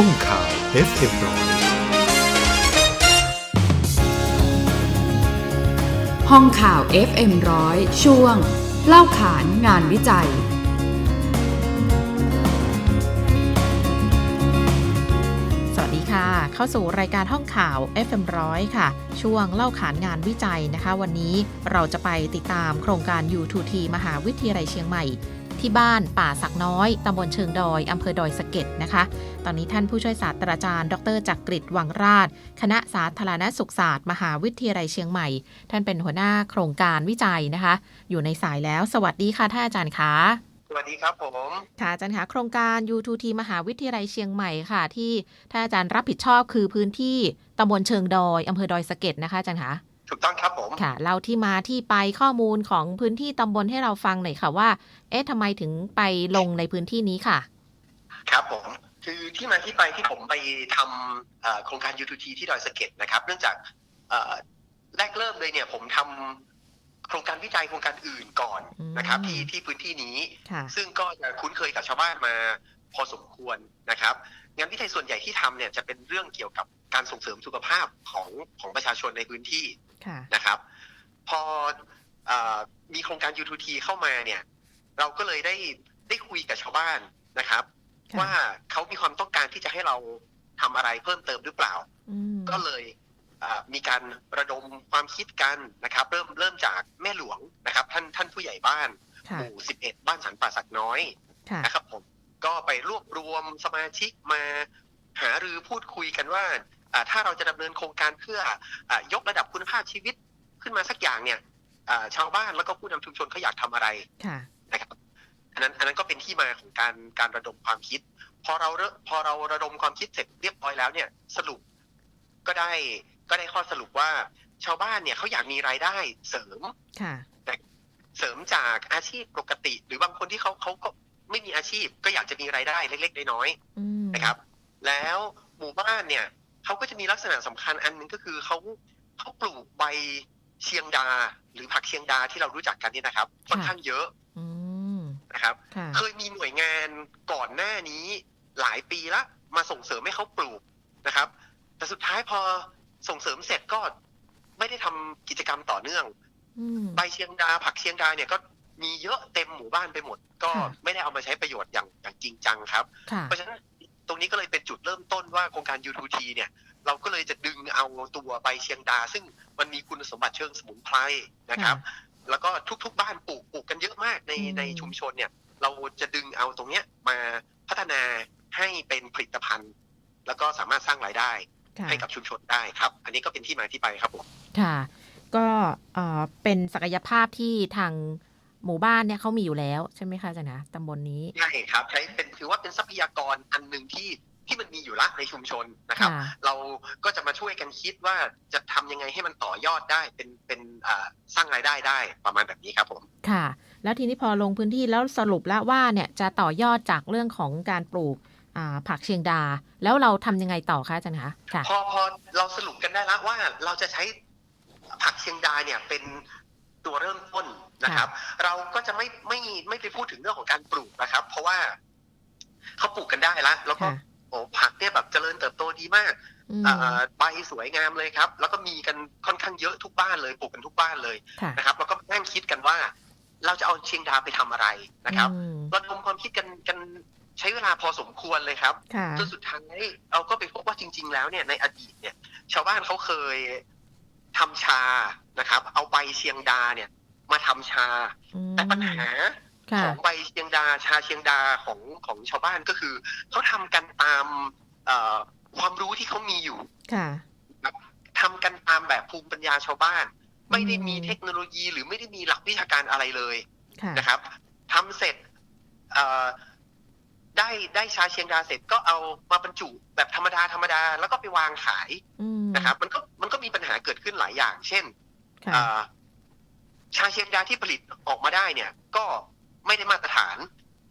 ห้องข่าว FM ร้อยห้องข่าว FM ร้อยช่วง เล่าขานงานวิจัย สวัสดีค่ะ เข้าสู่รายการห้องข่าว FM100 ค่ะ ช่วงเล่าขานงานวิจัยนะคะ วันนี้เราจะไปติดตามโครงการ U2T มหาวิทยาลัยเชียงใหม่ ที่บ้านป่าสักน้อยตำบลเชิงดอยอำเภอดอยสะเก็ดนะคะ ตอนนี้ท่านผู้ช่วยศาสตราจารย์ ดรจักกริดวังราช คณะสาธารณสุขศาสตร์ มหาวิทยาลัยเชียงใหม่ ท่านเป็นหัวหน้าโครงการวิจัยนะคะ อยู่ในสายแล้ว สวัสดีค่ะท่านอาจารย์คะสวัสดีครับผมค่ะอาจารย์คะโครงการ U2T มหาวิทยาลัยเชียงใหม่ค่ะ ที่ท่านอาจารย์รับผิดชอบคือพื้นที่ตำบลเชิงดอยอำเภอดอยสะเก็ดนะคะอาจารย์คะ ถูกต้องครับผม ค่ะเล่าที่มาที่ไปข้อมูลของพื้นที่ตำบลให้เราฟังหน่อยค่ะว่า เอ๊ะทำไมถึงไปลงในพื้นที่นี้ค่ะ ครับผม คือที่มาที่ไปที่ผมไปทำเอ่อโครงการ U2T ที่ดอยสะเก็ดนะครับ เนื่องจากเอ่อแรกเริ่มเลยเนี่ยผมทำโครงการวิจัยโครงการอื่นก่อนนะครับอืมที่ที่พื้นที่นี้ค่ะซึ่งก็จะคุ้นเคยกับชาวบ้านมาพอสมควรนะครับงานวิจัยส่วนใหญ่ที่ทำเนี่ยจะเป็นเรื่องเกี่ยวกับ การส่งเสริมสุขภาพของของประชาชนในพื้นที่ค่ะนะครับพอเออมีโครงการ U2T เข้ามาเนี่ย เราก็เลยได้ได้คุยกับชาวบ้านนะครับค่ะว่าเขามีความต้องการที่จะให้เราทำอะไรเพิ่มเติมหรือเปล่าอืมก็เลยเอ่อมีการระดมความคิดกันนะครับ เริ่มเริ่มจากแม่หลวงนะครับ ท่านท่านผู้ใหญ่บ้านค่ะหมู่11บ้านสันป่าสักน้อยค่ะนะครับผมก็ไปรวบรวมสมาชิกมาหารือพูดคุยกันว่าอ่า ถ้าเราจะดำเนินโครงการเพื่ออายกระดับคุณภาพชีวิตขึ้นมาสักอย่างเนี่ยอ่าชาวบ้านแล้วก็ผู้นำชุมชนเขาอยากทำอะไรค่ะนะครับอันนั้นอันนั้นก็เป็นที่มาของการการระดมความคิด พอเราเริ่มพอเราระดมความคิดเสร็จเรียบร้อยแล้วเนี่ยสรุปก็ได้ก็ได้ข้อสรุปว่าชาวบ้านเนี่ยเขาอยากมีรายได้เสริมค่ะเสริมจากอาชีพปกติ หรือบางคนที่เขาเขาก็ไม่มีอาชีพ ก็อยากจะมีรายได้เล็ก ๆ น้อยอืมๆนะครับ แล้วหมู่บ้านเนี่ย เขาก็จะมีลักษณะสำคัญอันหนึ่งก็คือเขาเขาปลูกใบเชียงดา หรือผักเชียงดาที่เรารู้จักกันเนี่ยนะครับค่อนข้างเยอะอืมนะครับค่ะเคยมีหน่วยงานก่อนหน้านี้หลายปีละ มาส่งเสริมให้เขาปลูกนะครับ แต่สุดท้ายพอส่งเสริมเสร็จก็ไม่ได้ทำกิจกรรมต่อเนื่องอืมใบเชียงดา ผักเชียงดาเนี่ยก็มีเยอะเต็มหมู่บ้านไปหมด ก็ค่ะไม่ได้เอามาใช้ประโยชน์อย่างอย่างจริงจังครับค่ะเพราะฉะนั้น ตรงนี้ก็เลยเป็นจุดเริ่มต้นว่าโครงการ U2T เนี่ย เราก็เลยจะดึงเอาตัวใบเชียงดา ซึ่งมันมีคุณสมบัติเชิงสมุนไพรนะครับ แล้วก็ทุกๆบ้านปลูกปลูกกันเยอะมากในอืมในชุมชนเนี่ย เราจะดึงเอาตรงเนี้ยมาพัฒนาให้เป็นผลิตภัณฑ์ แล้วก็สามารถสร้างรายได้ค่ะให้กับชุมชนได้ครับ อันนี้ก็เป็นที่มาที่ไปครับผม ค่ะ ก็เอ่อเป็นศักยภาพที่ทาง หมู่บ้านเนี่ยเขามีอยู่แล้วใช่ไหมคะอาจารย์นะตำบลนี้ใช่ครับใช้เป็นถือว่าเป็นทรัพยากรอันหนึ่งที่ที่มันมีอยู่ละในชุมชนนะครับค่ะเราก็จะมาช่วยกันคิดว่าจะทำยังไงให้มันต่อยอดได้เป็นเป็นอ่าสร้างรายได้ได้ประมาณแบบนี้ครับผมค่ะ แล้วทีนี้พอลงพื้นที่แล้วสรุปแล้วว่าเนี่ยจะต่อยอดจากเรื่องของการปลูกอ่าผักเชียงดา แล้วเราทำยังไงต่อคะอาจารย์คะค่ะพอพอเราสรุปกันได้แล้วว่าเราจะใช้ผักเชียงดาเนี่ยเป็น ตัวเริ่มต้นนะครับ เราก็จะไม่ไม่ไม่ไปพูดถึงเรื่องของการปลูกนะครับ เพราะว่าเขาปลูกกันได้แล้วแล้วก็ค่ะโอ้ผักเนี่ยแบบเจริญเติบโตดีมากอืมอ่าใบสวยงามเลยครับ แล้วก็มีกันค่อนข้างเยอะทุกบ้านเลยปลูกกันทุกบ้านเลยค่ะนะครับ แล้วก็นั่งคิดกันว่า เราจะเอาเชียงดาไปทำอะไรนะครับอืมระดมความคิดกันกันใช้เวลาพอสมควรเลยครับค่ะจนสุดท้ายเราก็ไปพบว่าจริง ๆ แล้วเนี่ยในอดีตเนี่ย ชาวบ้านเขาเคยทำชา นะครับ เอาใบเชียงดาเนี่ยมาทำชาอืมแต่ปัญหาค่ะของใบเชียงดาชาเชียงดาของของชาวบ้านก็คือเขาทำกันตามเอ่อความรู้ที่เขามีอยู่ค่ะทำกันตามแบบภูมิปัญญาชาวบ้าน ไม่ได้มีอืมเทคโนโลยีหรือไม่ได้มีหลักวิชาการอะไรเลยค่ะนะครับทำเสร็จเอ่อได้ได้ชาเชียงดาเสร็จก็เอามาบรรจุแบบธรรมดาธรรมดาแล้วก็ไปวางขายอืมนะครับ มันก็มันก็มีปัญหาเกิดขึ้นหลายอย่าง เช่น ค่ะเอ่อชาเชียงดาที่ผลิตออกมาได้เนี่ย ก็ไม่ได้มาตรฐาน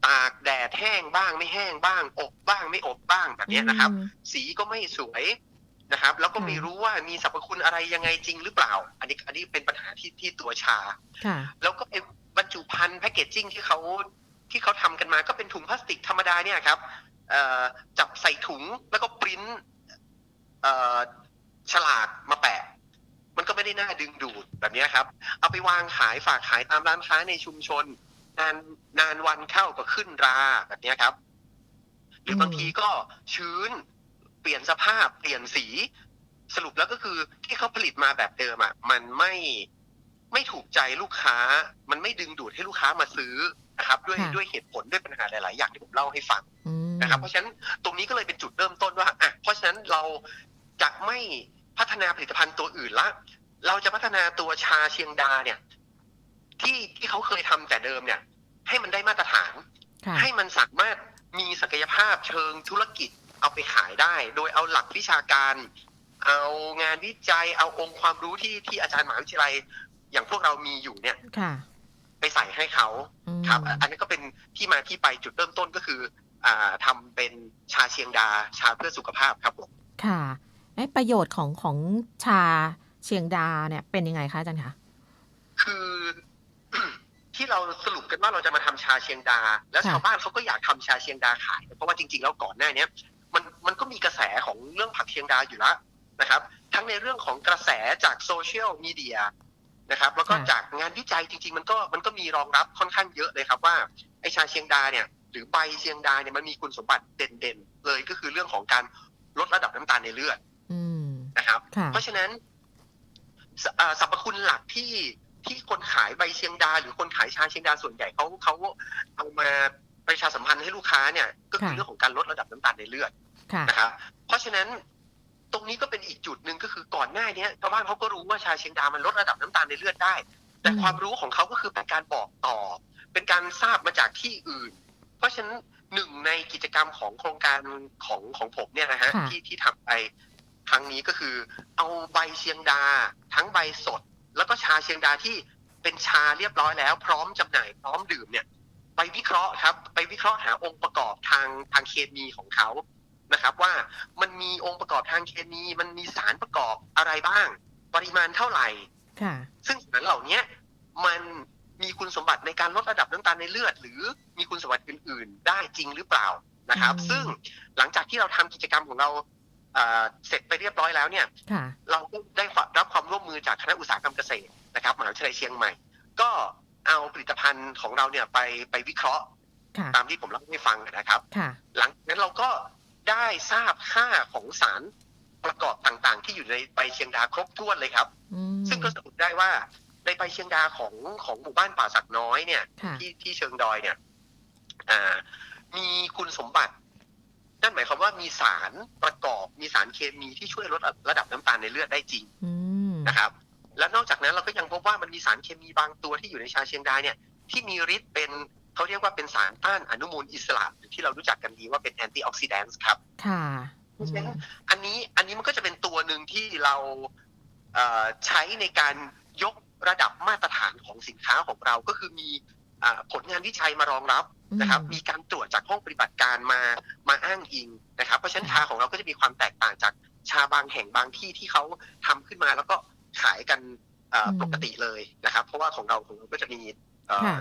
ตากแดดแห้งบ้างไม่แห้งบ้าง อบบ้างไม่อบบ้างแบบเนี้ยนะครับอืมสีก็ไม่สวยนะครับ แล้วก็ค่ะไม่รู้ว่ามีสรรพคุณอะไรยังไงจริงหรือเปล่า อันนี้อันนี้เป็นปัญหาที่ที่ตัวชาค่ะแล้วก็ไอ้บรรจุภัณฑ์แพคเกจจิ้งที่เขาที่เขาทำกันมาก็เป็นถุงพลาสติกธรรมดาเนี่ยครับเอ่อจับใส่ถุงแล้วก็ปริ้นเอ่อฉลากมาแปะ มันก็ไม่ได้น่าดึงดูดแบบเนี้ยครับ เอาไปวางขายฝากขายตามร้านค้าในชุมชน นานนานวันเข้าก็ขึ้นราแบบเนี้ยครับ หรือมบางทีก็ชื้น เปลี่ยนสภาพ เปลี่ยนสีสรุปแล้วก็คือที่เขาผลิตมาแบบเดิมอะมันไม่ไม่ถูกใจลูกค้า มันไม่ดึงดูดให้ลูกค้ามาซื้อนะครับ ด้วยค่ะด้วยเหตุผลด้วยปัญหาหลาย ๆ อย่างที่ผมเล่าให้ฟังอืมนะครับ เพราะฉะนั้นตรงนี้ก็เลยเป็นจุดเริ่มต้นว่าอะเพราะฉะนั้นเราจะไม่ พัฒนาผลิตภัณฑ์ตัวอื่นละ เราจะพัฒนาตัวชาเชียงดาเนี่ย ที่ที่เขาเคยทำแต่เดิมเนี่ย ให้มันได้มาตรฐานค่ะให้มันสามารถมีศักยภาพเชิงธุรกิจเอาไปขายได้ โดยเอาหลักวิชาการ เอางานวิจัย เอาองค์ความรู้ที่ที่อาจารย์มหาวิทยาลัย อย่างพวกเรามีอยู่เนี่ยค่ะไปใส่ให้เขาอืมครับ อันนี้ก็เป็นที่มาที่ไปจุดเริ่มต้นก็คือ อ่าทำเป็นชาเชียงดา ชาเพื่อสุขภาพครับผมค่ะไอ้ ประโยชน์ของของชาเชียงดาเนี่ยเป็นยังไงคะอาจารย์คะ คือที่เราสรุปกันว่าเราจะมาทำชาเชียงดา แล้วชาวบ้านเขาก็อยากทำชาเชียงดาขาย เพราะว่าจริง ๆ แล้วก่อนหน้าเนี้ยมันมันก็มีกระแสของเรื่องผักเชียงดาอยู่แล้วนะครับ ทั้งในเรื่องของกระแสจากโซเชียลมีเดียนะครับ แล้วก็จากงานวิจัยจริง ๆ มันก็มันก็มีรองรับค่อนข้างเยอะเลยครับว่าไอชาเชียงดาเนี่ยหรือใบเชียงดาเนี่ยมันมีคุณสมบัติเด่นๆเลยก็คือเรื่องของการลดระดับน้ำตาลในเลือด นะครับค่ะเพราะฉะนั้นสอ่าสรรพคุณหลักที่ที่คนขายใบเชียงดา หรือคนขายชาเชียงดาส่วนใหญ่เขาเขาเอามาประชาสัมพันธ์ให้ลูกค้าเนี่ย ก็คือค่ะเรื่องของการลดระดับน้ำตาลในเลือดค่ะนะครับเพราะฉะนั้นตรงนี้ก็เป็นอีกจุดหนึ่งก็คือก่อนหน้าเนี้ยชาวบ้านเขาก็รู้ว่าชาเชียงดามันลดระดับน้ำตาลในเลือดได้ แต่อืมความรู้ของเขาก็คือเป็นการบอกต่อ เป็นการทราบมาจากที่อื่น เพราะฉะนั้นหนึ่งในกิจกรรมของโครงการของของผมเนี่ยนะฮะค่ะที่ที่ทำไป ครั้งนี้ก็คือ เอาใบเชียงดา ทั้งใบสด แล้วก็ชาเชียงดาที่เป็นชาเรียบร้อยแล้ว พร้อมจำหน่ายพร้อมดื่มเนี่ยไปวิเคราะห์ครับ ไปวิเคราะห์หาองค์ประกอบทางทางเคมีของเขานะครับ ว่ามันมีองค์ประกอบทางเคมี มันมีสารประกอบอะไรบ้าง ปริมาณเท่าไหร่ค่ะซึ่งสารเหล่าเนี้ยมันมีคุณสมบัติในการลดระดับน้ำตาลในเลือด หรือมีคุณสมบัติอื่น ๆ ได้จริงหรือเปล่านะครับอืมซึ่งหลังจากที่เราทำกิจกรรมของเรา เอ่อเสร็จไปเรียบร้อยแล้วเนี่ยค่ะเราก็ได้รับความร่วมมือจากคณะอุตสาหกรรมเกษตรนะครับมหาวิทยาลัยเชียงใหม่ ก็เอาผลิตภัณฑ์ของเราเนี่ยไปไปวิเคราะห์ค่ะตามที่ผมเล่าให้ฟังนะครับค่ะหลังจากนั้นเราก็ได้ทราบค่าของสารประกอบต่างๆ ที่อยู่ในใบเชียงดาครบถ้วนเลยครับอืมซึ่งก็สรุปได้ว่าในใบเชียงดาของของหมู่บ้านป่าสักน้อยเนี่ยค่ะที่ที่เชิงดอยเนี่ยอ่ามีคุณสมบัติ นั่นหมายความว่ามีสารประกอบมีสารเคมีที่ช่วยลดระดับน้ำตาลในเลือดได้จริงอืมนะครับ และนอกจากนั้นเราก็ยังพบว่ามันมีสารเคมีบางตัวที่อยู่ในชาเชียงดาเนี่ยที่มีฤทธิ์เป็นเขาเรียกว่าเป็นสารต้านอนุมูลอิสระหรือที่เรารู้จักกันดีว่าเป็นแอนตี้ออกซิแดนต์ครับ ค่ะเพราะฉะนั้นอันนี้อันนี้มันก็จะเป็นตัวหนึ่งที่เราเอ่อใช้ในการยกระดับมาตรฐานของสินค้าของเราก็คือมีอ่าผลงานวิจัยมารองรับ นะครับอืมมีการตรวจจากห้องปฏิบัติการมามาอ้างอิงนะครับ เพราะฉะนั้นชาของเราก็จะมีความแตกต่างจากชาบางแห่งบางที่ที่เขาทำขึ้นมาแล้วก็ขายกันเอ่อปกติเลยนะครับ เพราะว่าของเราของเราก็จะมีเอ่อค่ะ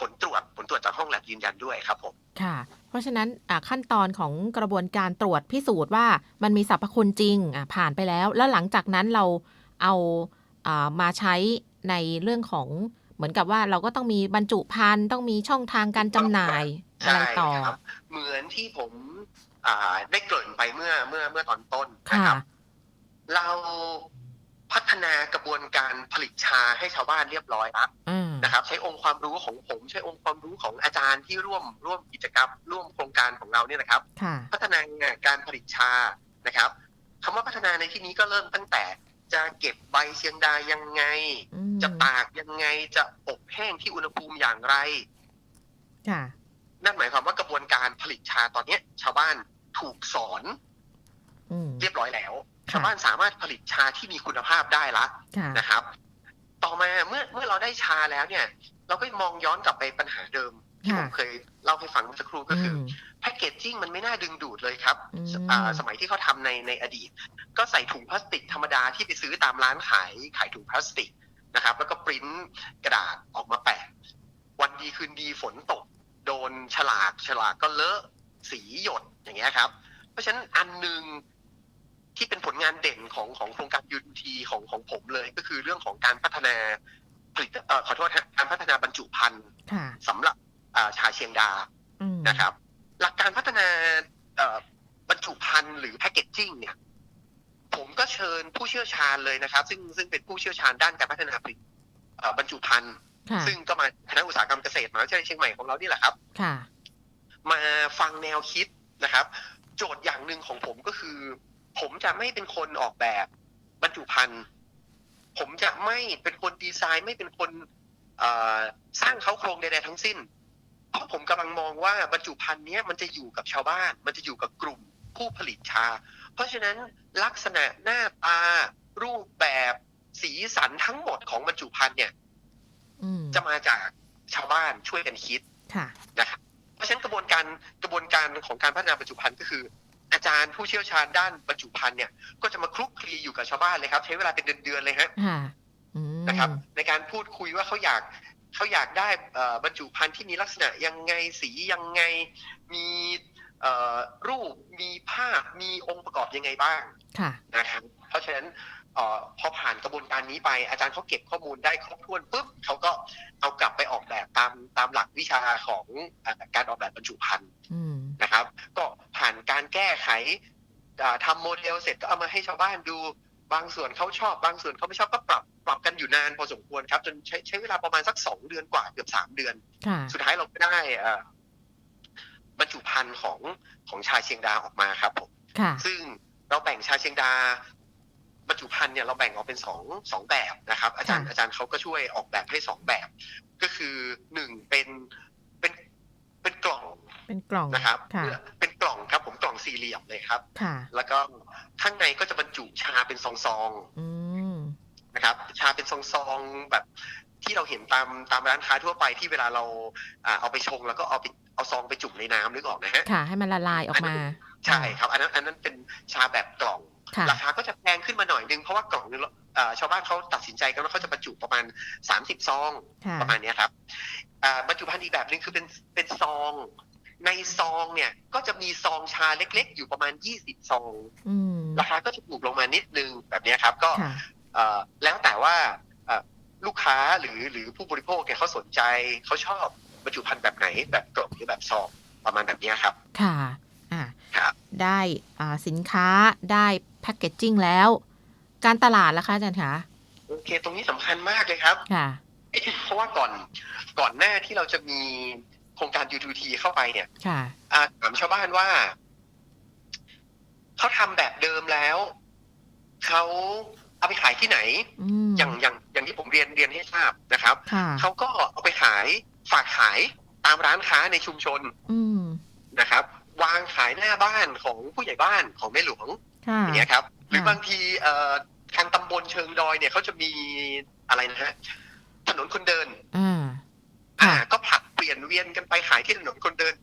ผลตรวจผลตรวจจากห้องแลบยืนยันด้วยครับผมค่ะ เพราะฉะนั้นอ่าขั้นตอนของกระบวนการตรวจพิสูจน์ว่ามันมีสรรพคุณจริงอ่าผ่านไปแล้ว แล้วหลังจากนั้นเราเอาอ่ามาใช้ในเรื่องของ เหมือนกับว่าเราก็ต้องมีบรรจุภัณฑ์ต้องมีช่องทางการจำหน่ายอะไรต่อครับเหมือนที่ผมอ่าได้เกริ่นไปเมื่อเมื่อเมื่อตอนต้นนะค่ะครับ เราพัฒนากระบวนการผลิตชาให้ชาวบ้านเรียบร้อยแล้วอ่านะครับ ใช้องค์ความรู้ของผม ใช้องค์ความรู้ของอาจารย์ที่ร่วมร่วมกิจกรรม ร่วมโครงการของเราเนี่ยนะครับค่ะพัฒนาการผลิตชานะครับคำว่าพัฒนาในที่นี้ก็เริ่มตั้งแต่ จะเก็บใบเชียงดายังไง อืมจะตากยังไงจะอบแห้งที่อุณหภูมิอย่างไร ค่ะ นั่นหมายความว่ากระบวนการผลิตชาตอนเนี้ย ชาวบ้านถูกสอนอืม เรียบร้อยแล้ว ค่ะ ชาวบ้านสามารถผลิตชาที่มีคุณภาพได้ละค่ะ นะครับ ต่อมาเมื่อเมื่อเราได้ชาแล้วเนี่ย เราก็มองย้อนกลับไปปัญหาเดิม ที่ผมเคยเล่าให้ฟังเมื่อสักครู่ก็คืออมแพคเกจจิ้งมันไม่น่าดึงดูดเลยครับอืมอ่าสมัยที่เขาทำในในอดีต ก็ใส่ถุงพลาสติกธรรมดาที่ไปซื้อตามร้านขายขายถุงพลาสติกนะครับ แล้วก็ปริ้นกระดาษออกมาแปะ วันดีคืนดีฝนตก โดนฉลากฉลากก็เลอะสีหยดอย่างเงี้ยครับราะฉะนั้นอันหนึ่งที่เป็นผลงานเด่นของของโครงการ UT ของของผมเลย ก็คือเรื่องของการพัฒนาผลิตเอ่อขอโทษฮะการพัฒนาบรรจุภัณฑ์ค่ะสำหรับอ่า ชาเชียงดาอืมนะครับ หลักการพัฒนาเอ่อบรรจุภัณฑ์หรือแพคเกจจิ้งเนี่ย ผมก็เชิญผู้เชี่ยวชาญเลยนะครับ ซึ่งซึ่งเป็นผู้เชี่ยวชาญด้านการพัฒนาผลิตเอ่อบรรจุภัณฑ์ค่ะซึ่งก็มาคณะอุตสาหกรรมเกษตรมหาวิทยาลัยเชียงใหม่ของเรานี่แหละครับค่ะมาฟังแนวคิดนะครับ โจทย์อย่างหนึ่งของผมก็คือ ผมจะไม่เป็นคนออกแบบบรรจุภัณฑ์ผมจะไม่เป็นคนดีไซน์ไม่เป็นคนเอ่อสร้างเขาโครงใดๆทั้งสิ้น เพราะผมกำลังมองว่าบรรจุภัณฑ์เนี้ยมันจะอยู่กับชาวบ้าน มันจะอยู่กับกลุ่มผู้ผลิตชา เพราะฉะนั้นลักษณะหน้าตา รูปแบบสีสันทั้งหมดของบรรจุภัณฑ์เนี่ยอืมจะมาจากชาวบ้านช่วยกันคิดค่ะนะครับเพราะฉะนั้นกระบวนการกระบวนการของการพัฒนาบรรจุภัณฑ์ก็คือ อาจารย์ผู้เชี่ยวชาญด้านบรรจุภัณฑ์เนี่ยก็จะมาคลุกคลีอยู่กับชาวบ้านเลยครับ ใช้เวลาเป็นเดือนๆเลยฮะค่ะอืมนะครับ ในการพูดคุยว่าเขาอยาก เขาอยากได้เอ่อบรรจุภัณฑ์ที่มีลักษณะยังไงสียังไง มีเอ่อรูปมีภาพมีองค์ประกอบยังไงบ้างค่ะนะครับเพราะฉะนั้นเออพอผ่านกระบวนการนี้ไปอาจารย์เขาเก็บข้อมูลได้ครบถ้วนปุ๊บเขาก็เอากลับไปออกแบบตามตามหลักวิชาของเอ่อการออกแบบบรรจุภัณฑ์อืมนะครับ ก็ผ่านการแก้ไขอ่าทำโมเดลเสร็จก็เอามาให้ชาวบ้านดู บางส่วนเขาชอบบางส่วนเขาไม่ชอบก็ปรับปรับกันอยู่นานพอสมควรครับ จนใช้ใช้เวลาประมาณสักสองเดือนกว่าเกือบสามเดือนค่ะสุดท้ายเราก็ได้เอ่อบรรจุภัณฑ์ของของชาเชียงดาออกมาครับผมค่ะซึ่งเราแบ่งชาเชียงดาบรรจุภัณฑ์เนี่ยเราแบ่งออกเป็นสองสองแบบนะครับ อาจารย์ค่ะอาจารย์เขาก็ช่วยออกแบบให้สองแบบ ก็คือหนึ่งเป็นเป็นเป็นกล่องเป็นกล่องนะครับค่ะเป็น สี่เหลี่ยมเลยครับ ค่ะ แล้วก็ข้างในก็จะบรรจุชาเป็นซองอืมๆนะครับ ชาเป็นซองๆแบบที่เราเห็นตามตามร้านค้าทั่วไปที่เวลาเราอ่าเอาไปชงแล้วก็เอาไปเอาซองไปจุ่มในน้ำนึกออกนะฮะ ค่ะ ให้มันละลายออกมา ใช่ครับ อันนั้นอันนั้นเป็นชาแบบกล่อง ค่ะ ราคาก็จะแพงขึ้นมาหน่อยนึง เพราะว่ากล่องนึงเอ่อชาวบ้านเขาตัดสินใจกันว่าเขาจะบรรจุประมาณ 30 ซอง ค่ะ ประมาณเนี้ยครับอ่าบรรจุภัณฑ์อีกแบบหนึ่งคือเป็นเป็นซอง ในซองเนี่ยก็จะมีซองชาเล็กๆ อยู่ประมาณ 20 ซองอืมราคาก็จะถูกลงมานิดนึงแบบเนี้ยครับ ก็ค่ะเอ่อแล้วแต่ว่าเอ่อลูกค้าหรือหรือผู้บริโภคเนี่ยเขาสนใจเขาชอบบรรจุภัณฑ์แบบไหนแบบกล่องหรือแบบซองประมาณแบบเนี้ยครับ ค่ะอ่าครับได้อ่าสินค้าได้แพ็กเกจจิ้งแล้ว การตลาดล่ะคะอาจารย์คะโอเค ตรงนี้สำคัญมากเลยครับ ค่ะเพราะว่าก่อนก่อนหน้าที่เราจะมี โครงการ U2T เข้าไปเนี่ยค่ะอ่าถามชาวบ้านว่า เขาทำแบบเดิมแล้ว เขาเอาไปขายที่ไหนอืมอย่างอย่างอย่างที่ผมเรียนเรียนให้ทราบนะครับค่ะเขาก็เอาไปขายฝากขายตามร้านค้าในชุมชนอืมนะครับ วางขายหน้าบ้านของผู้ใหญ่บ้านของแม่หลวงค่ะอย่างเงี้ยครับ หรือค่ะบางทีเอ่อทางตำบลเชิงดอยเนี่ยเขาจะมีอะไรนะฮะถนนคนเดินอ่าอ่าค่ะก็ผลัด เปลี่ยนเวียนกันไปขายที่ถนนคนเดิน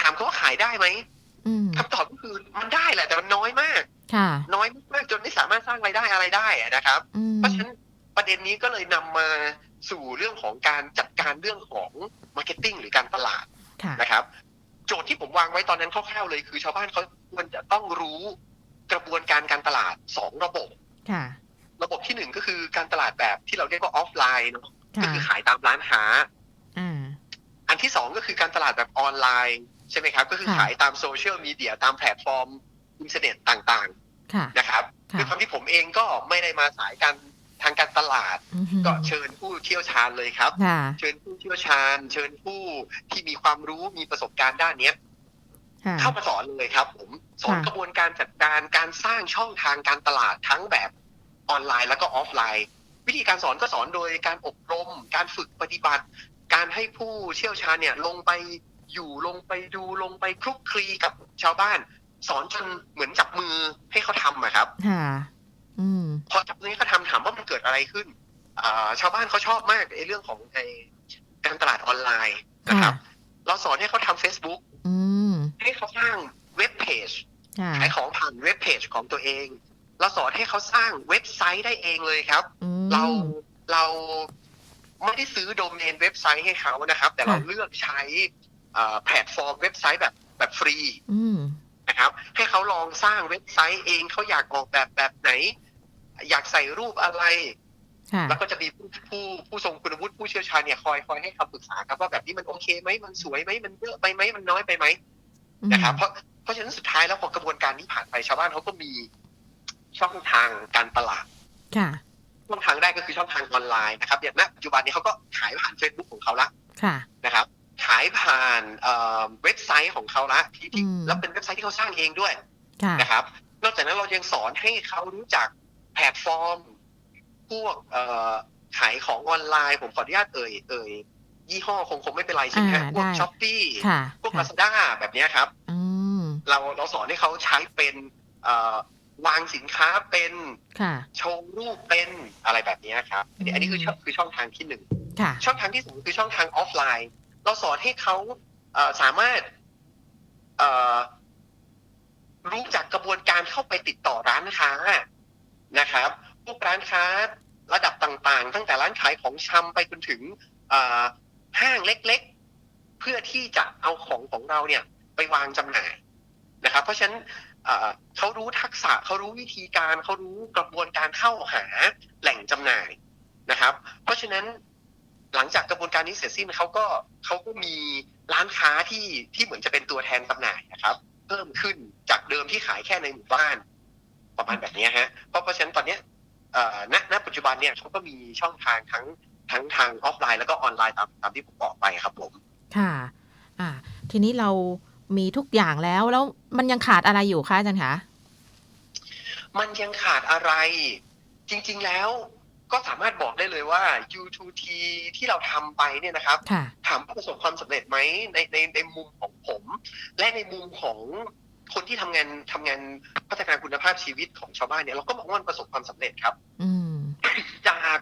ถามเขาว่าขายได้ไหมอืมคำตอบก็คือมันได้แหละ แต่มันน้อยมากค่ะน้อยมากจนไม่สามารถสร้างรายได้อะไรได้อะนะครับอืมเพราะฉะนั้นประเด็นนี้ก็เลยนำมาสู่เรื่องของการจัดการเรื่องของมาร์เก็ตติ้งหรือการตลาดค่ะนะครับ โจทย์ที่ผมวางไว้ตอนนั้นคร่าวๆเลย คือชาวบ้านเขาควรจะต้องรู้กระบวนการการตลาดสองระบบค่ะระบบที่หนึ่งก็คือการตลาดแบบที่เราเรียกว่าออฟไลน์เนาะก็ค่ะคือขายตามร้านค้าอ่าอัน ที่สองก็คือการตลาดแบบออนไลน์ใช่ไหมครับ ก็คือค่ะขายตามโซเชียลมีเดียตามแพลตฟอร์มอินเทอร์เน็ตต่างค่ะๆนะครับค่ะด้วยความที่ผมเองก็ไม่ได้มาสายการทางการตลาดอืมก็เชิญผู้เชี่ยวชาญเลยครับค่ะเชิญผู้เชี่ยวชาญ เชิญผู้ที่มีความรู้มีประสบการณ์ด้านเนี้ยค่ะเข้ามาสอนเลยครับ ผมสอนค่ะกระบวนการจัดการการสร้างช่องทางการตลาดทั้งแบบออนไลน์แล้วก็ออฟไลน์ วิธีการสอนก็สอนโดยการอบรม การฝึกปฏิบัติ การให้ผู้เชี่ยวชาญเนี่ยลงไปอยู่ลงไปดูลงไปคลุกคลีกับชาวบ้าน สอนจนเหมือนจับมือให้เขาทำอะครับค่ะอืมพอจับมือให้เขาทำถามว่ามันเกิดอะไรขึ้นอ่าชาวบ้านเขาชอบมากไอ้เรื่องของไอ้การตลาดออนไลน์นะครับ เราสอนให้เขาทำ Facebook อืมให้เขาสร้างเว็บเพจค่ะขายของผ่านเว็บเพจของตัวเอง เราสอนให้เขาสร้างเว็บไซต์ได้เองเลยครับอืมเราเรา ไม่ได้ซื้อโดเมนเว็บไซต์ให้เขานะครับ แต่เราค่ะเลือกใช้อ่าแพลตฟอร์มเว็บไซต์แบบแบบฟรีอืมนะครับ ให้เขาลองสร้างเว็บไซต์เองเขาอยากออกแบบแบบไหน อยากใส่รูปอะไรค่ะแล้วก็จะมีผู้ผู้ผู้ทรงคุณวุฒิผู้เชี่ยวชาญเนี่ยคอยคอยให้คำปรึกษาครับว่าแบบนี้มันโอเคไหมมันสวยไหมมันเยอะไปไหมมันน้อยไปไหมนะครับเพราะเพราะฉะนั้นสุดท้ายแล้วพอกระบวนการนี้ผ่านไปชาวบ้านเขาก็มีช่องทางการตลาดค่ะ ช่องทางแรกก็คือช่องทางออนไลน์นะครับเนี่ยณปัจจุบันนี้เขาก็ขายผ่าน Facebook ของเขาละค่ะ นะครับ ขายผ่านเอ่อเว็บไซต์ของเขาละที่ที่อืม แล้วเป็นเว็บไซต์ที่เขาสร้างเองด้วยค่ะ นะครับ นอกจากนั้นเรายังสอนให้เขารู้จักแพลตฟอร์ม พวกเอ่อขายของออนไลน์ ผมขออนุญาตเอ่ยเอ่ยยี่ห้อคงคงไม่เป็นไรใช่ไหมฮะอ่าพวกได้ ช้อปปี้ค่ะพวกค่ะลาซาด้าแบบเนี้ยครับ อืม เราเราสอนให้เขาใช้เป็นเอ่อ วางสินค้าเป็นค่ะ โชว์รูปเป็นอะไรแบบนี้ครับอันนี้อันนี้คือช่องคือช่องทางที่หนึ่งค่ะ ช่องทางที่สองคือช่องทางออฟไลน์ เราสอนให้เขาเอ่อสามารถเอ่อรู้จักกระบวนการเข้าไปติดต่อร้านค้านะครับ พวกร้านค้าระดับต่างๆ ตั้งแต่ร้านขายของชำไปจนถึงเอ่อห้างเล็กๆ เพื่อที่จะเอาของของเราเนี่ย ไปวางจำหน่ายนะครับ เพราะฉะนั้น เขารู้ทักษะเขารู้วิธีการเขารู้กระบวนการเข้าหาแหล่งจำหน่ายนะครับ เพราะฉะนั้นหลังจากกระบวนการนี้เสร็จสิ้นเขาก็เขาก็มีร้านค้าที่ที่เหมือนจะเป็นตัวแทนจำหน่ายนะครับ เพิ่มขึ้นจากเดิมที่ขายแค่ในหมู่บ้าน ประมาณแบบนี้ฮะเพราะเพราะฉะนั้นตอนเนี้ยณณปัจจุบันเนี่ยเขาก็มีช่องทางทั้งทั้งทางออฟไลน์แล้วก็ออนไลน์ตามตามที่ผมบอกไปครับผม ค่ะ อ่า ทีนี้เรา มีทุกอย่างแล้ว แล้วมันยังขาดอะไรอยู่คะอาจารย์คะมันยังขาดอะไร จริง ๆ แล้วก็สามารถบอกได้เลยว่า U2T ที่เราทำไปเนี่ยนะครับค่ะถามว่าประสบความสำเร็จไหมในในในมุมของผม และในมุมของคนที่ทำงานทำงานพัฒนาคุณภาพชีวิตของชาวบ้านเนี่ยเราก็มองว่ามันประสบความสำเร็จครับอืมจาก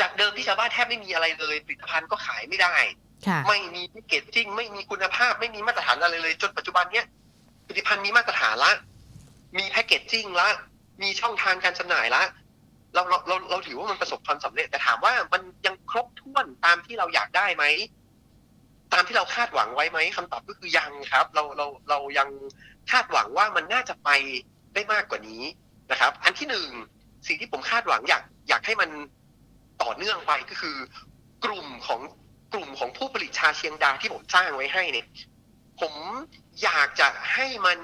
จากเดิมที่ชาวบ้านแทบไม่มีอะไรเลยผลิตภัณฑ์ก็ขายไม่ได้ค่ะ ไม่มีแพคเกจจิ้งไม่มีคุณภาพไม่มีมาตรฐานอะไรเลย จนปัจจุบันเนี้ยผลิตภัณฑ์มีมาตรฐานละ มีแพคเกจจิ้งละ มีช่องทางการจำหน่ายละ เราเราเราเราถือว่ามันประสบความสำเร็จ แต่ถามว่ามันยังครบถ้วนตามที่เราอยากได้ไหมตามที่เราคาดหวังไว้ไหมคำตอบก็คือยังครับ เราเราเรายังคาดหวังว่ามันน่าจะไปได้มากกว่านี้นะครับ อันที่หนึ่งสิ่งที่ผมคาดหวังอยากอยากให้มันต่อเนื่องไปก็คือ กลุ่มของ กลุ่มของผู้ผลิตชาเชียงดาที่ผมสร้างไว้ให้เนี่ย ผมอยากจะให้มัน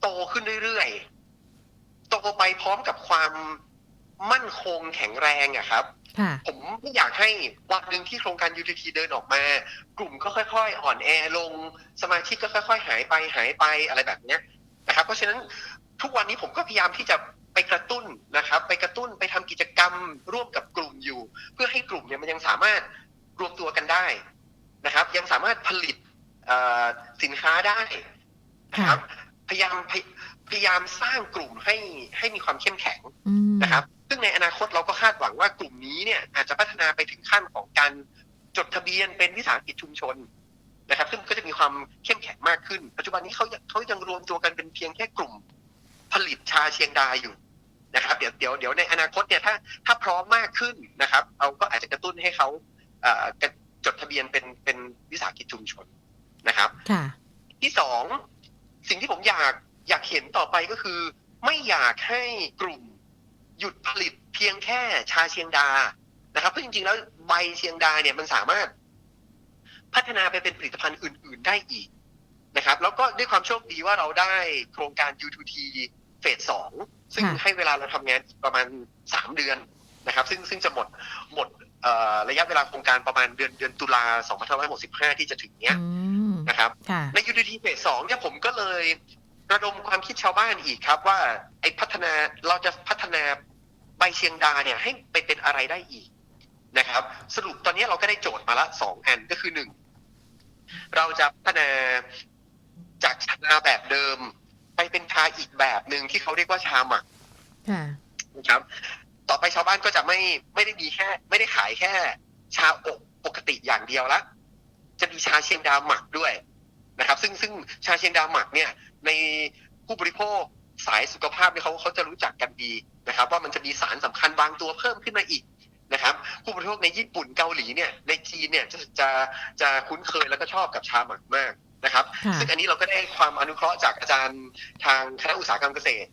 โตขึ้นเรื่อยๆ โตไปพร้อมกับความมั่นคงแข็งแรงอะครับค่ะผมไม่อยากให้วันหนึ่งที่โครงการ UTT เดินออกมา กลุ่มก็ค่อยๆ อ่อนแอลง สมาชิกก็ค่อย ๆ หายไปหายไปอะไรแบบเนี้ยนะครับ เพราะฉะนั้นทุกวันนี้ผมก็พยายามที่จะไปกระตุ้นนะครับ ไปกระตุ้นไปทำกิจกรรมร่วมกับกลุ่มอยู่ เพื่อให้กลุ่มเนี่ยมันยังสามารถ รวมตัวกันได้นะครับ ยังสามารถผลิตเอ่อสินค้าได้นะครับ พยายามพยพยายามสร้างกลุ่มให้ให้มีความเข้มแข็งอืมนะครับ ซึ่งในอนาคตเราก็คาดหวังว่ากลุ่มนี้เนี่ย อาจจะพัฒนาไปถึงขั้นของการจดทะเบียนเป็นวิสาหกิจชุมชนนะครับ ซึ่งก็จะมีความเข้มแข็งมากขึ้น ปัจจุบันนี้เขายังเขายังรวมตัวกันเป็นเพียงแค่กลุ่ม ผลิตชาเชียงดาอยู่นะครับ เดี๋ยวเดี๋ยวเดี๋ยวในอนาคตเนี่ยถ้าถ้าพร้อมมากขึ้นนะครับ เราก็อาจจะกระตุ้นให้เขาเอ่อกระ จดทะเบียนเป็นเป็นวิสาหกิจชุมชนนะครับค่ะที่สองสิ่งที่ผมอยากอยากเห็นต่อไปก็คือ ไม่อยากให้กลุ่มหยุดผลิตเพียงแค่ชาเชียงดานะครับเพราะจริงๆแล้วใบเชียงดาเนี่ยมันสามารถพัฒนาไปเป็นผลิตภัณฑ์อื่น ๆ ได้อีกนะครับ แล้วก็ด้วยความโชคดีว่าเราได้โครงการ U2T เฟสสองซึ่งค่ะให้เวลาเราทำงานอีกประมาณสามเดือนนะครับ ซึ่งซึ่งจะหมดหมดเอ่อ ระยะเวลาโครงการประมาณเดือนเดือนตุลา2565 ที่จะถึงเนี้ยอืมนะครับค่ะใน UDT เฟสสองเนี่ยผมก็เลยระดมความคิดชาวบ้านอีกครับ ว่าไอ้พัฒนาเราจะพัฒนาใบเชียงดาเนี่ยให้ไปเป็นอะไรได้อีกนะครับ สรุปตอนนี้เราก็ได้โจทย์มาละสองอันก็คือหนึ่งเราจะพัฒนาจากชาแบบเดิม ไปเป็นชาอีกแบบหนึ่งที่เขาเรียกว่าชาหมักค่ะนะครับ ต่อไปชาวบ้านก็จะไม่ไม่ได้มีแค่ ไม่ได้ขายแค่ ชาอบปกติอย่างเดียวละ จะมีชาเชียงดาหมักด้วยนะครับ ซึ่งซึ่งชาเชียงดาหมักเนี่ย ในผู้บริโภคสายสุขภาพเนี่ยเขาเขาจะรู้จักกันดีนะครับ ว่ามันจะมีสารสำคัญบางตัวเพิ่มขึ้นมาอีกนะครับ ผู้บริโภคในญี่ปุ่นเกาหลีเนี่ย ในจีนเนี่ยจะจะจะคุ้นเคยแล้วก็ชอบกับชาหมักมากนะครับค่ะซึ่งอันนี้เราก็ได้ความอนุเคราะห์จากอาจารย์ทางคณะอุตสาหกรรมเกษตร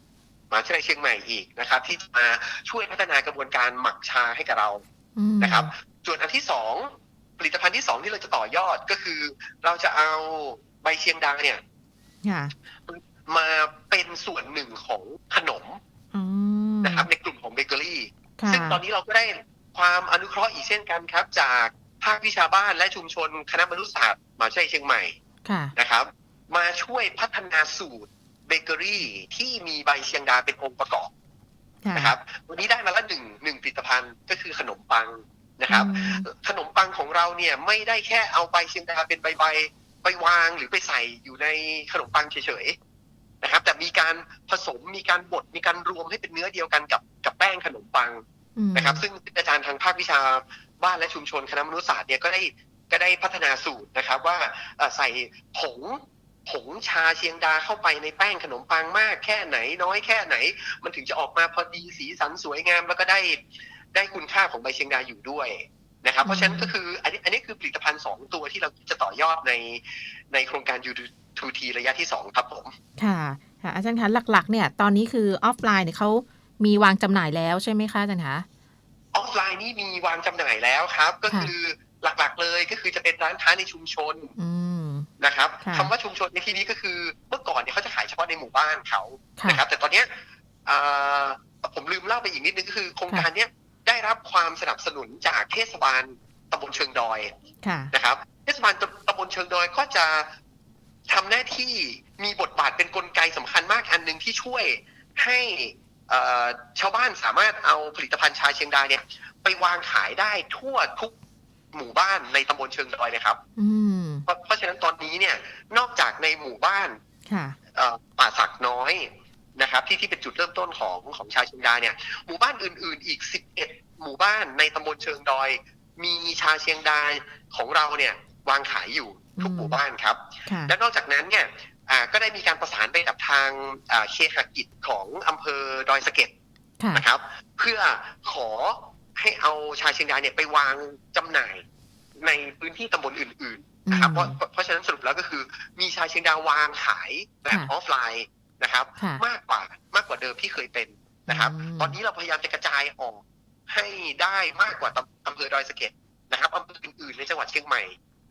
มหาวิทยาลัยเชียงใหม่อีกนะครับ ที่จะมาช่วยพัฒนากระบวนการหมักชาให้กับเราอืมนะครับ ส่วนอันที่สองผลิตภัณฑ์ที่สองที่เราจะต่อยอดก็คือ เราจะเอาใบเชียงดาเนี่ยค่ะมาเป็นส่วนหนึ่งของขนมอืมนะครับ ในกลุ่มของเบเกอรี่ค่ะซึ่งตอนนี้เราก็ได้ความอนุเคราะห์อีกเช่นกันครับ จากภาควิชาบ้านและชุมชนคณะมนุษยศาสตร์มหาวิทยาลัยเชียงใหม่ค่ะนะครับ มาช่วยพัฒนาสูตร เบเกอรี่ที่มีใบเชียงดาเป็นองค์ประกอบค่ะนะครับ วันนี้ได้มาละหนึ่งหนึ่งผลิตภัณฑ์ก็คือขนมปังนะครับอืมขนมปังของเราเนี่ยไม่ได้แค่เอาใบเชียงดาเป็นใบใบๆไปวางหรือไปใส่อยู่ในขนมปังเฉยๆนะครับ แต่มีการผสมมีการบดมีการรวมให้เป็นเนื้อเดียวกันกับกับแป้งขนมปังอืมนะครับ ซึ่งอาจารย์ทางภาควิชาบ้านและชุมชนคณะมนุษยศาสตร์เนี่ยก็ได้ก็ได้พัฒนาสูตรนะครับว่าเอ่อใส่ผง ผงชาเชียงดาเข้าไปในแป้งขนมปังมากแค่ไหน น้อยแค่ไหน มันถึงจะออกมาพอดีสีสันสวยงามแล้วก็ได้ได้คุณค่าของใบเชียงดาอยู่ด้วยนะครับเพราะฉะนั้นก็คืออันนี้อันนี้คือผลิตภัณฑ์สองตัวที่เราจะต่อยอดในในโครงการ U2T ระยะที่สองครับผม ค่ะค่ะอาจารย์คะหลักๆ เนี่ยตอนนี้คือออฟไลน์เนี่ยเขามีวางจำหน่ายแล้วใช่ไหมคะอาจารย์คะออฟไลน์นี่มีวางจำหน่ายแล้วครับ ก็ค่ะคือหลักๆเลยก็คือจะเป็นร้านค้าในชุมชนอืม นะครับค่ะคำว่าชุมชนในที่นี้ก็คือเมื่อก่อนเนี่ยเขาจะขายเฉพาะในหมู่บ้านเขาค่ะนะครับ แต่ตอนเนี้ยอ่าผมลืมเล่าไปอีกนิดนึงก็คือ โครงการเนี้ยได้รับความสนับสนุนจากเทศบาลตำบลเชิงดอยค่ะนะครับ เทศบาลตำบลเชิงดอยก็จะทำหน้าที่มีบทบาทเป็นกลไกสำคัญมากอันหนึ่งที่ช่วยให้เอ่อชาวบ้านสามารถเอาผลิตภัณฑ์ชาเชียงดาเนี่ย ไปวางขายได้ทั่วทุกหมู่บ้านในตำบลเชิงดอยนะครับ อืม เพราะเพราะฉะนั้นตอนนี้เนี่ยนอกจากในหมู่บ้านค่ะเอ่อป่าสักน้อยนะครับ ที่ที่เป็นจุดเริ่มต้นของของชาวเชียงดาเนี่ยหมู่บ้านอื่น ๆ อีก 11 หมู่บ้านในตำบลเชิงดอย มีชาเชียงดาของเราเนี่ยวางขายอยู่ทุกอืมหมู่บ้านครับค่ะและนอกจากนั้นเนี่ยอ่าก็ได้มีการประสานไปกับทางอ่าเคหกิจของอำเภอดอยสะเก็ดค่ะนะครับ เพื่อขอให้เอาชาเชียงดาเนี่ยไปวางจำหน่ายในพื้นที่ตำบลอื่น ๆ นะครับเพราะเพราะฉะนั้นสรุปแล้วก็คือมีชาเชียงดาวางขายแบบค่ะออฟไลน์นะครับค่ะมากกว่ามากกว่าเดิมที่เคยเป็นนะครับอืมตอนนี้เราพยายามจะกระจายออกให้ได้มากกว่าตำอำเภอดอยสะเก็ดนะครับอำเภออื่นๆในจังหวัดเชียงใหม่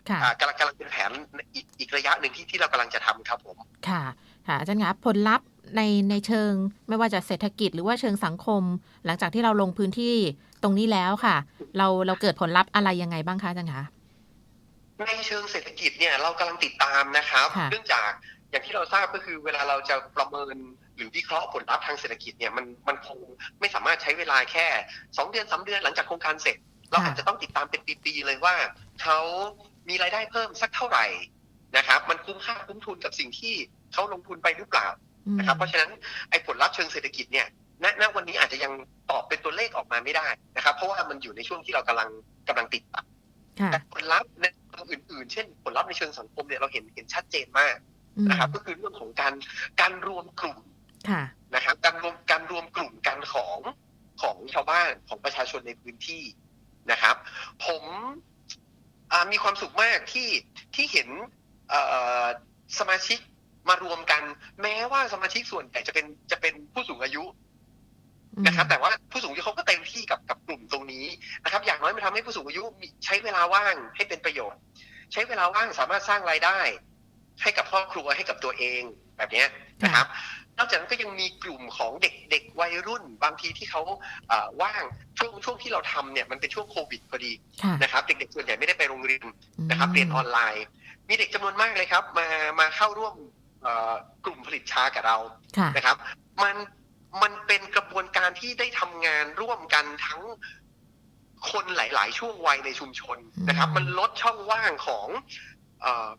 ค่ะอ่ากำลังกำลังเป็นแผนอีกอีกระยะหนึ่งที่ที่เรากำลังจะทำครับผม ค่ะ ค่ะอาจารย์คะผลลัพธ์ในในเชิงไม่ว่าจะเศรษฐกิจหรือว่าเชิงสังคม หลังจากที่เราลงพื้นที่ตรงนี้แล้วค่ะ เราเราเกิดผลลัพธ์อะไรยังไงบ้างคะอาจารย์คะ ในเชิงเศรษฐกิจเนี่ยเรากำลังติดตามนะครับ ค่ะ เนื่องจากอย่างที่เราทราบก็คือเวลาเราจะประเมินหรือวิเคราะห์ผลลัพธ์ทางเศรษฐกิจเนี่ยมันมันคงไม่สามารถใช้เวลาแค่สองเดือนสามเดือนหลังจากโครงการเสร็จ เราอาจจะต้องติดตามเป็นปีๆเลยว่าเขามีรายได้เพิ่มสักเท่าไหร่นะครับ มันคุ้มค่าคุ้มทุนกับสิ่งที่เขาลงทุนไปหรือเปล่า อืม นะครับเพราะฉะนั้นไอ้ผลลัพธ์เชิงเศรษฐกิจเนี่ยณณวันนี้อาจจะยังตอบเป็นตัวเลขออกมาไม่ได้นะครับ เพราะว่ามันอยู่ในช่วงที่เรากำลังกำลังติดตามค่ะ แต่ผลลัพธ์ใน ทางอื่นๆ เช่นผลลัพธ์ในเชิงสังคมเนี่ยเราเห็นเห็นชัดเจนมากอืมนะครับ ก็คือเรื่องของการการรวมกลุ่มค่ะนะครับการรวมการรวมกลุ่มกันของของชาวบ้านของประชาชนในพื้นที่นะครับ ผมอ่ามีความสุขมากที่ที่เห็นเอ่อสมาชิกมารวมกัน แม้ว่าสมาชิกส่วนใหญ่จะเป็นจะเป็นผู้สูงอายุ นะครับ แต่ว่าผู้สูงอายุเขาก็เต็มที่กับกับกลุ่มตรงนี้นะครับ อย่างน้อยมันทำให้ผู้สูงอายุมีใช้เวลาว่างให้เป็นประโยชน์ ใช้เวลาว่างสามารถสร้างรายได้ ให้กับครอบครัวให้กับตัวเองแบบเนี้ยนะครับ นอกจากนั้นก็ยังมีกลุ่มของเด็กเด็กวัยรุ่น บางทีที่เขาอ่าว่างช่วงช่วงที่เราทำเนี่ยมันเป็นช่วงโควิดพอดีค่ะนะครับ เด็กๆส่วนใหญ่ไม่ได้ไปโรงเรียนนะครับ เรียนออนไลน์ มีเด็กจำนวนมากเลยครับ มามาเข้าร่วมเอ่อกลุ่มผลิตชากับเราค่ะนะครับ มัน มันเป็นกระบวนการที่ได้ทำงานร่วมกันทั้งคนหลาย ๆ ช่วงวัยในชุมชนนะครับอืมมันลดช่องว่างของเออ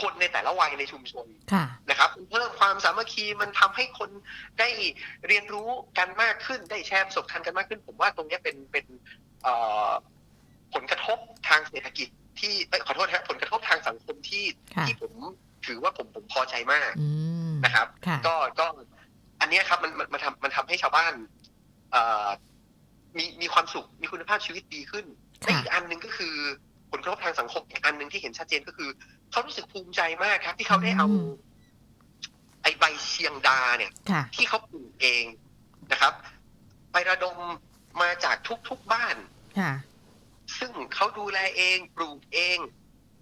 คนในแต่ละวัยในชุมชนค่ะนะครับเพิ่มความสามัคคีมันทำให้คนได้เรียนรู้กันมากขึ้นได้แชร์ประสบการณ์กันมากขึ้น ผมว่าตรงเนี้ยเป็นเป็นเอ่อผลกระทบทางเศรษฐกิจ ที่เอ้ยขอโทษนะครับผลกระทบทางสังคมที่ค่ะที่ผมถือว่าผมผมพอใจมากอืมนะครับค่ะก็ก็อั นเนี้ยครับมันมันมันทำมันทำให้ชาวบ้านเอ่อมีมีความสุขมีคุณภาพชีวิตดีขึ้นและค่ะอีกอันหนึ่งก็คือ ผลกระทบทางสังคมอีกอันหนึ่งที่เห็นชัดเจนก็คือ เขารู้สึกภูมิใจมากครับ ที่เขาได้เอา อืม ไอใบเชียงดาเนี่ย ค่ะ ที่เขาปลูกเองนะครับ ไประดมมาจากทุกๆบ้าน ค่ะ ซึ่งเขาดูแลเองปลูกเอง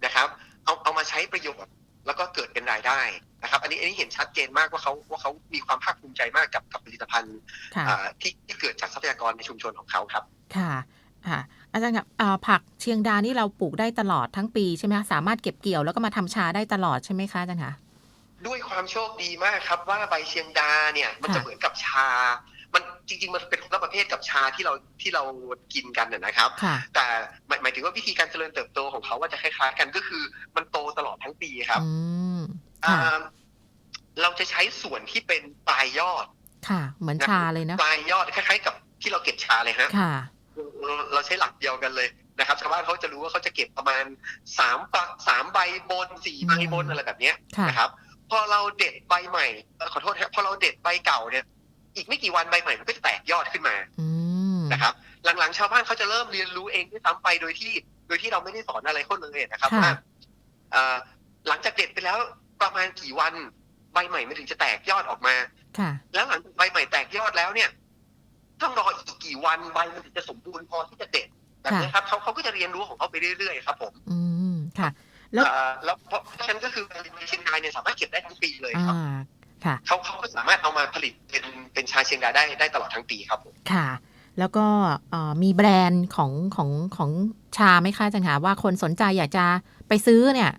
นะครับ เอาเอามาใช้ประโยชน์ แล้วก็เกิดเป็นรายได้ นะครับ อันนี้อันนี้เห็นชัดเจนมากว่าเขาว่าเขามีความภาคภูมิใจมากกับกับผลิตภัณฑ์ค่ะอ่าที่ที่เกิดจากทรัพยากรในชุมชนของเขาครับ ค่ะค่ะอาจารย์ครับอ่าผักเชียงดานี่เราปลูกได้ตลอดทั้งปีใช่ไหมคะสามารถเก็บเกี่ยวแล้วก็มาทำชาได้ตลอดใช่ไหมคะอาจารย์คะด้วยความโชคดีมากครับว่าใบเชียงดาเนี่ยมันจะค่ะเหมือนกับชา มันจริง ๆ มันเป็นคนละประเภทกับชาที่เราที่เรากินกันนะนะครับค่ะแต่หมายหมายถึงว่าวิธีการเจริญเติบโตของเขาว่าจะคล้ายๆกันก็คือมันโตตลอดทั้งปีครับ อืมอ่าค่ะเราจะใช้ส่วนที่เป็นปลายยอด ค่ะ เหมือนชาเลยนะปลายยอดคล้ายๆ กับที่เราเก็บชาเลยฮะค่ะ เราเราใช้หลักเดียวกันเลยนะครับชาวบ้านเขาจะรู้ว่าเขาจะเก็บประมาณสามปะสามใบบนสี่ใบบนอืมอะไรแบบเนี้ยค่ะนะครับ พอเราเด็ดใบใหม่เอ่อขอโทษครับพอเราเด็ดใบเก่าเนี่ย อีกไม่กี่วันใบใหม่มันก็จะแตกยอดขึ้นมาอืมนะครับ หลังๆชาวบ้านเขาจะเริ่มเรียนรู้เองด้วยซ้ำไปโดยที่ โดยที่เราไม่ได้สอนอะไรเขาเลยนะครับค่ะว่าเอ่อหลังจากเด็ดไปแล้ว ประมาณกี่วันใบใหม่มันถึงจะแตกยอดออกมา ค่ะ แล้วหลังจากใบใหม่แตกยอดแล้วเนี่ย ต้องรออีกกี่วันใบมันถึงจะสมบูรณ์พอที่จะเด็ดแบบนี้ครับเขาเขาก็จะเรียนรู้ของเขาไปเรื่อยๆครับ ผม อืมค่ะ แล้วเอ่อแล้วเพราะเพราะฉะนั้นก็คือใบเชียงดาเนี่ยสามารถเก็บได้ทั้งปีเลยครับอ่าค่ะเขาเขาก็สามารถเอามาผลิตเป็นเป็นชาเชียงดาได้ได้ตลอดทั้งปีครับผมค่ะ แล้วก็เอ่อมีแบรนด์ของของของชาไหมคะอาจังหาว่าคนสนใจอยากจะไปซื้อเนี่ย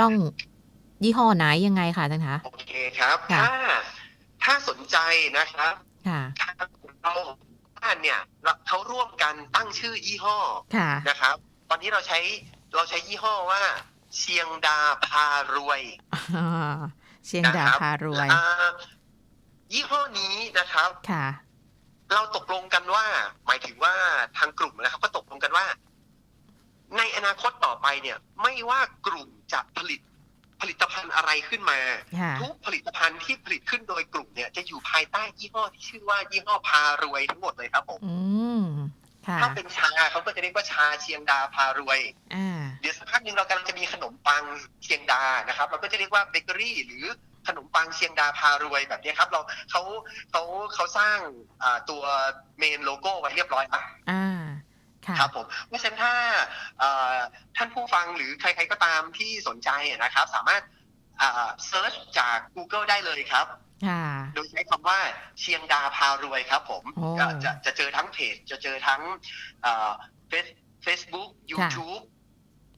ต้อง ยี่ห้อไหนยังไงคะอาจังหาโอเคครับ ค่ะ ถ้าถ้าสนใจนะครับค่ะ ทางเราบ้านเนี่ยเราเขาร่วมกันตั้งชื่อยี่ห้อค่ะ นะครับ ตอนนี้เราใช้เราใช้ยี่ห้อว่า เชียงดาพารวย อ่าเชียงดานะครับพารวย อ่ายี่ห้อนี้นะครับ ค่ะ เราตกลงกันว่า หมายถึงว่าทางกลุ่มนะครับ ก็ตกลงกันว่า ในอนาคตต่อไปเนี่ย ไม่ว่ากลุ่มจะผลิต ผลิตภัณฑ์อะไรขึ้นมาค่ะทุกผลิตภัณฑ์ที่ผลิตขึ้นโดยกลุ่มเนี่ยจะอยู่ภายใต้ยี่ห้อที่ชื่อว่ายี่ห้อพารวยทั้งหมดเลยครับผมอืมค่ะถ้าเป็นชาเขาก็จะเรียกว่าชาเชียงดาพารวยอ่าเดี๋ยวสักพักหนึ่งเรากำลังจะมีขนมปังเชียงดานะครับ เราก็จะเรียกว่าเบเกอรี่หรือขนมปังเชียงดาพารวยแบบนี้ครับ เราเขาเขาเขาสร้างอ่าตัวเมนโลโก้ไว้เรียบร้อยแล้วอ่า ค่ะครับผมเพราะฉะนั้นถ้าเอ่อท่านผู้ฟังหรือใคร ๆก็ตามที่สนใจนะครับ สามารถเซิร์ชจาก Google ได้เลยครับค่ะโดยใช้คำว่าเชียงดาพารวยครับผมโอ้ก็จะจะเจอทั้งเพจ จะเจอทั้งเฟซบุ๊กยูทูบ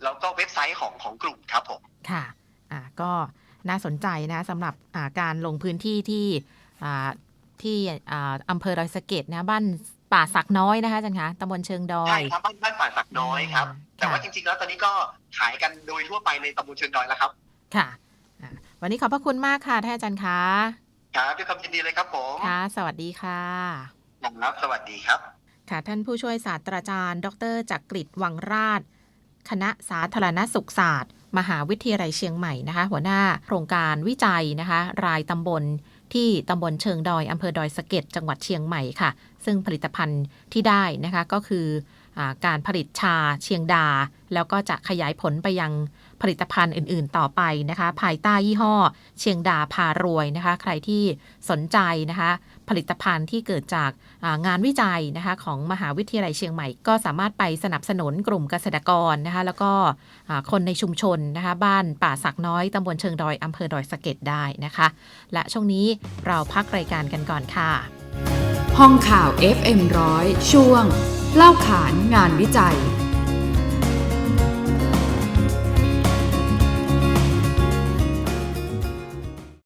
แล้วก็เว็บไซต์ของของกลุ่มครับผม ค่ะอ่าก็น่าสนใจนะสำหรับอ่าการลงพื้นที่ที่อ่าที่อ่าอำเภอดอยสะเก็ดนะบ้าน ป่าสักน้อยนะคะอาจารย์คะตำบลเชิงดอใช่ยครับบ้านบ้านป่าสักน้อยครับอ่าแต่ว่าค่ะจริงๆแล้วตอนนี้ก็ขายกันโดยทั่วไปในตำบลเชิงดอยแล้วครับ ค่ะอ่าวันนี้ขอบพระคุณมากค่ะท่านอาจารย์คะครับด้วยความยินดีเลยครับผมค่ะ สวัสดีค่ะครับสวัสดีครับ ค่ะท่านผู้ช่วยศาสตราจารย์ ดรจักริดวังราช คณะสาธารณสุขศาสตร์ มหาวิทยาลัยเชียงใหม่นะคะ หัวหน้าโครงการวิจัยนะคะ รายตำบลที่ตำบลเชิงดอยอำเภอดอยสะเก็ดจังหวัดเชียงใหม่ค่ะ ซึ่งผลิตภัณฑ์ที่ได้นะคะก็คืออการผลิตชาเชียงดา แล้วก็จะขยายผลไปยังผลิตภัณฑ์อื่น ๆ ต่อไปนะคะ ภายใต้ยี่ห้อ เชียงดาพารวยนะคะ ใครที่สนใจนะคะ ผลิตภัณฑ์ที่เกิดจากางานวิจัยนะคะของมหาวิทยาลัยเชียงใหม่ ก็สามารถไปสนับสนุนกลุ่มเกษตรกรนะคะ แล้วก็คนในชุมชนนะคะ บ้านป่าสักน้อยตำบลเชิงดอยอำเภอดอยสะเก็ดได้นะคะ และช่วงนี้เราพักรายการกันก่อนค่ะ ห้องข่าว FM ร้อยช่วง เล่าขานงานวิจัย